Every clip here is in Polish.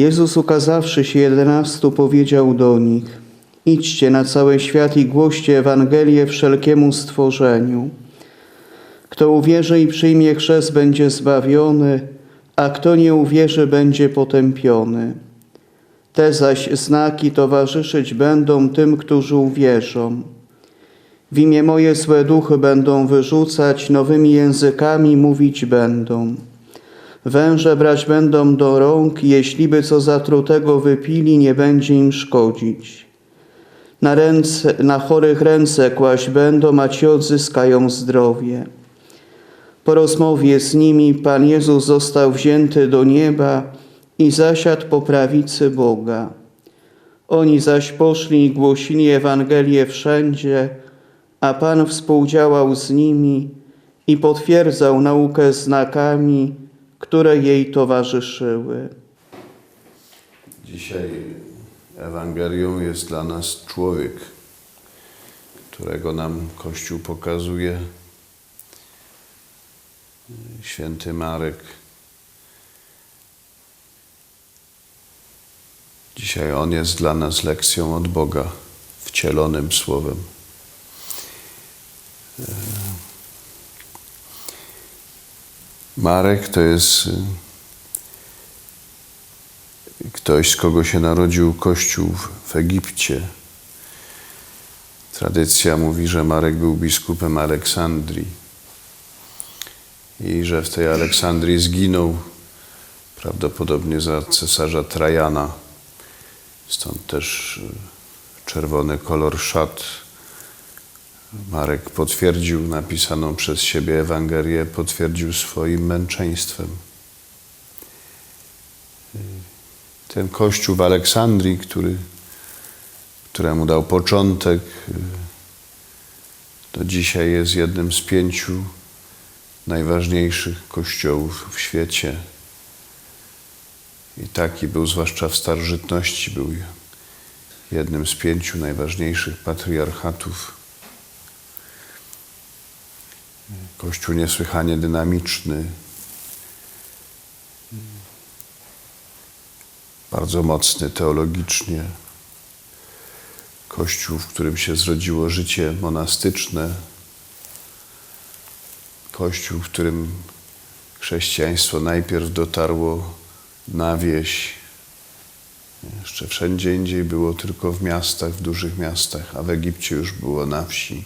Jezus ukazawszy się jedenastu powiedział do nich Idźcie na cały świat i głoście Ewangelię wszelkiemu stworzeniu. Kto uwierzy i przyjmie chrzest będzie zbawiony, a kto nie uwierzy będzie potępiony. Te zaś znaki towarzyszyć będą tym, którzy uwierzą. W imię moje złe duchy będą wyrzucać, nowymi językami mówić będą. Węże brać będą do rąk, jeśliby co zatrutego wypili, nie będzie im szkodzić. Na, ręce, na chorych ręce kłaść będą, a ci odzyskają zdrowie. Po rozmowie z nimi Pan Jezus został wzięty do nieba i zasiadł po prawicy Boga. Oni zaś poszli i głosili Ewangelię wszędzie, a Pan współdziałał z nimi i potwierdzał naukę znakami, które jej towarzyszyły. Dzisiaj Ewangelią jest dla nas człowiek, którego nam Kościół pokazuje. Święty Marek. Dzisiaj on jest dla nas lekcją od Boga, wcielonym słowem. Marek to jest ktoś, z kogo się narodził Kościół w Egipcie. Tradycja mówi, że Marek był biskupem Aleksandrii i że w tej Aleksandrii zginął prawdopodobnie za cesarza Trajana. Stąd też czerwony kolor szat. Marek potwierdził napisaną przez siebie Ewangelię, potwierdził swoim męczeństwem. Ten kościół w Aleksandrii, który, któremu dał początek, to dzisiaj jest jednym z pięciu najważniejszych kościołów w świecie. I taki był, zwłaszcza w starożytności, był jednym z pięciu najważniejszych patriarchatów. Kościół niesłychanie dynamiczny, bardzo mocny teologicznie. Kościół, w którym się zrodziło życie monastyczne. Kościół, w którym chrześcijaństwo najpierw dotarło na wieś. Jeszcze wszędzie indziej było tylko w miastach, w dużych miastach, a w Egipcie już było na wsi.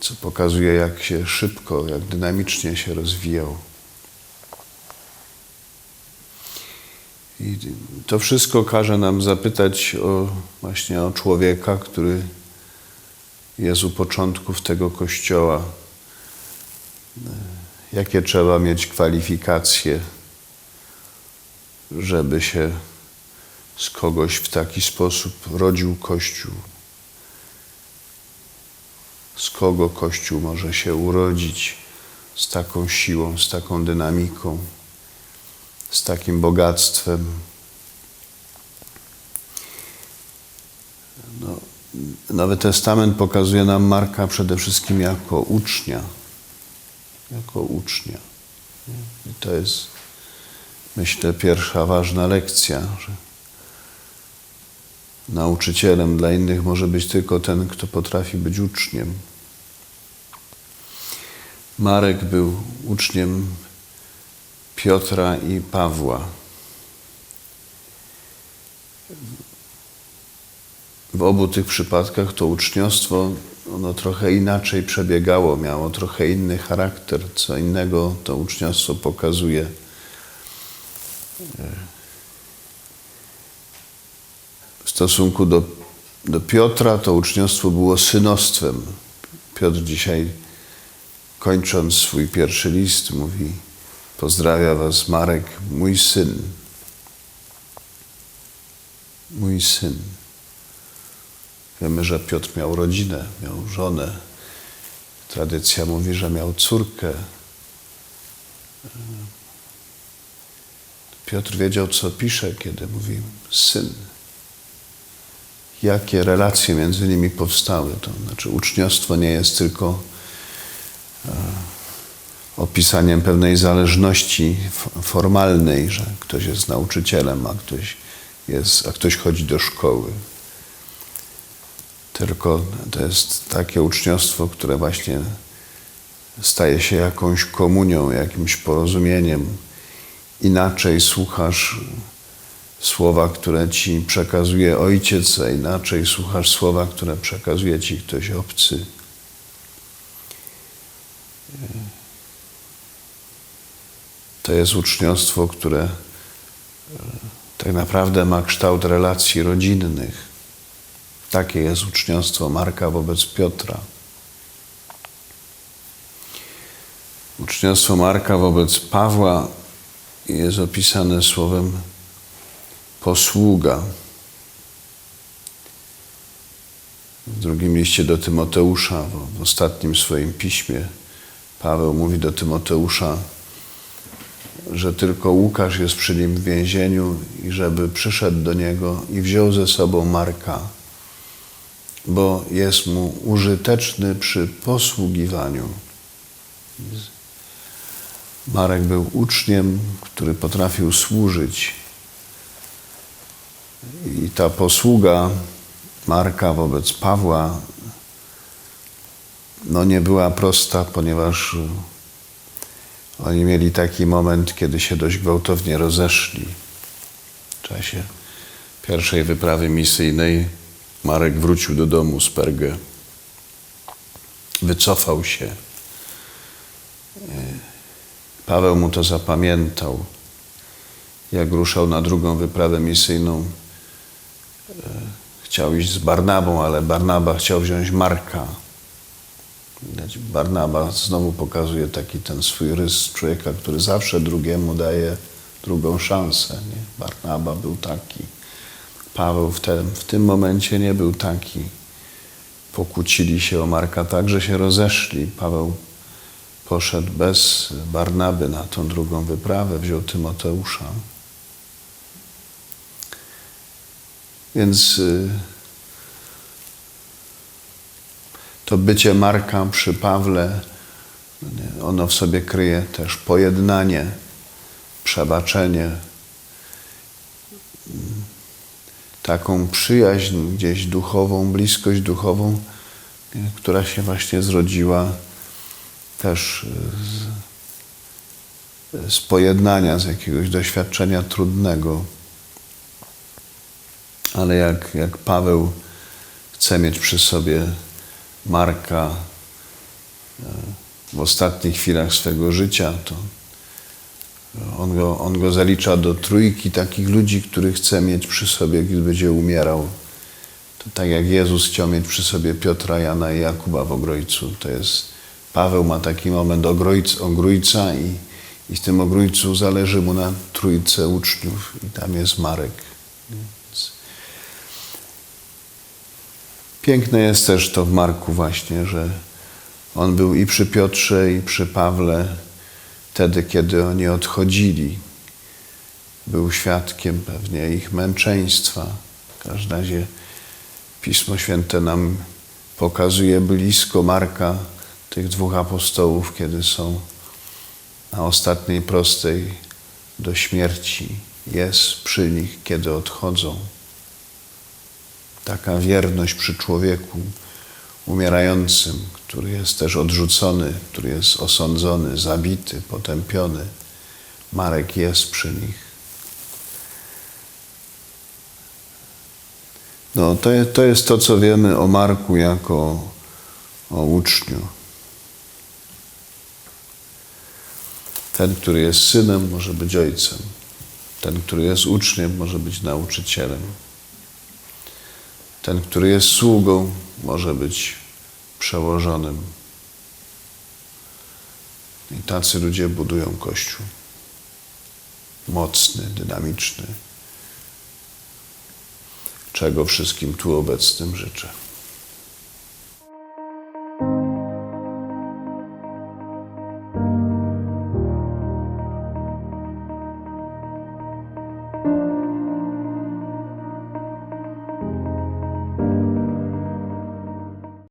Co pokazuje, jak się szybko, jak dynamicznie się rozwijał. I to wszystko każe nam zapytać o, właśnie o człowieka, który jest u początków tego kościoła. Jakie trzeba mieć kwalifikacje, żeby się z kogoś w taki sposób rodził Kościół? Z kogo Kościół może się urodzić z taką siłą, z taką dynamiką? z takim bogactwem. No, Nowy Testament pokazuje nam Marka przede wszystkim jako ucznia. Jako ucznia. I to jest, myślę, pierwsza ważna lekcja, że nauczycielem dla innych może być tylko ten, kto potrafi być uczniem. Marek był uczniem Piotra i Pawła. W obu tych przypadkach to uczniostwo ono trochę inaczej przebiegało, miało trochę inny charakter. Co innego to uczniostwo pokazuje. W stosunku do, do Piotra to uczniostwo było synostwem. Piotr dzisiaj, kończąc swój pierwszy list, mówi: Pozdrawia Was Marek, mój syn. Mój syn. Wiemy, że Piotr miał rodzinę, miał żonę. Tradycja mówi, że miał córkę. Piotr wiedział, co pisze, kiedy mówi syn. Jakie relacje między nimi powstały. To znaczy, uczniostwo nie jest tylko opisaniem pewnej zależności formalnej, że ktoś jest nauczycielem, a ktoś, jest, a ktoś chodzi do szkoły. Tylko to jest takie uczniostwo, które właśnie staje się jakąś komunią, jakimś porozumieniem. Inaczej słuchasz słowa, które ci przekazuje ojciec, a inaczej słuchasz słowa, które przekazuje ci ktoś obcy. To jest uczniostwo, które e, tak naprawdę ma kształt relacji rodzinnych. Takie jest uczniostwo Marka wobec Piotra. Uczniostwo Marka wobec Pawła jest opisane słowem posługa. W drugim liście do Tymoteusza, w- ostatnim swoim piśmie, Paweł mówi do Tymoteusza, że tylko Łukasz jest przy nim w więzieniu i żeby przyszedł do niego i wziął ze sobą Marka, bo jest mu użyteczny przy posługiwaniu. Marek był uczniem, który potrafił służyć. I ta posługa Marka wobec Pawła no nie była prosta, ponieważ oni mieli taki moment, kiedy się dość gwałtownie rozeszli. W czasie pierwszej wyprawy misyjnej Marek wrócił do domu z Pergę. Wycofał się. Paweł mu to zapamiętał. Jak ruszał na drugą wyprawę misyjną, chciał iść z Barnabą, ale Barnaba chciał wziąć Marka. Barnaba znowu pokazuje taki ten swój rys człowieka, który zawsze drugiemu daje drugą szansę. Nie? Barnaba był taki. Paweł w, tym w tym momencie nie był taki. Pokłócili się o Marka tak, że się rozeszli. Paweł poszedł bez Barnaby na tą drugą wyprawę, wziął Tymoteusza. Więc y, to bycie Marka przy Pawle, no ono w sobie kryje też pojednanie, przebaczenie, taką przyjaźń gdzieś duchową, bliskość duchową, która się właśnie zrodziła też z, z pojednania, z jakiegoś doświadczenia trudnego. Ale jak, jak Paweł chce mieć przy sobie Marka e, w ostatnich chwilach swego życia, to on go, on go zalicza do trójki takich ludzi, których chce mieć przy sobie, gdy będzie umierał. To tak jak Jezus chciał mieć przy sobie Piotra, Jana i Jakuba w Ogrojcu. To jest, Paweł ma taki moment ogrojc, ogrójca i, i w tym ogrójcu zależy mu na trójce uczniów i tam jest Marek. Więc Piękne jest też to w Marku właśnie, że on był i przy Piotrze, i przy Pawle, wtedy, kiedy oni odchodzili. Był świadkiem pewnie ich męczeństwa. W każdym razie Pismo Święte nam pokazuje blisko Marka, tych dwóch apostołów, kiedy są na ostatniej prostej do śmierci. Jest przy nich, kiedy odchodzą. Taka wierność przy człowieku umierającym, który jest też odrzucony, który jest osądzony, zabity, potępiony. Marek jest przy nich. No, to, jest, to jest to, co wiemy o Marku jako o uczniu. Ten, który jest synem, może być ojcem. Ten, który jest uczniem, może być nauczycielem. Ten, który jest sługą, może być przełożonym. I tacy ludzie budują Kościół. Mocny, dynamiczny. Czego wszystkim tu obecnym życzę.